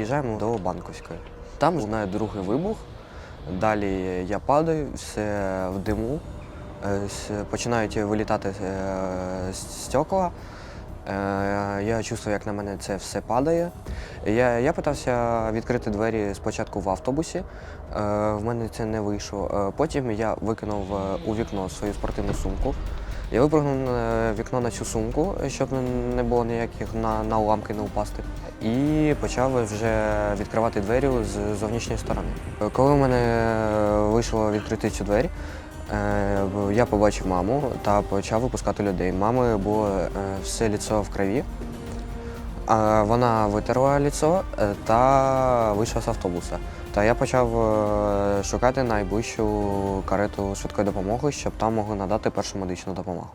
Під'їжджаємо до Банковської. Там знає другий вибух. Далі я падаю, все в диму. Е, Починають вилітати е, стекла. Е, Я чувствую, як на мене це все падає. Я, я питався відкрити двері спочатку в автобусі. Е, В мене це не вийшло. Е, Потім я викинув е, у вікно свою спортивну сумку. Я випрыгнув на вікно на цю сумку, щоб не було ніяких на, на уламки не упасти. І почав вже відкривати двері з зовнішньої сторони. Коли у мене вийшло відкрити цю двері, е, я побачив маму та почав випускати людей. Мами було е, все ліцо в крові. Вона витерла ліцо е, та вийшла з автобуса. Та я почав е, шукати найближчу карету швидкої допомоги, щоб там могли надати першу медичну допомогу.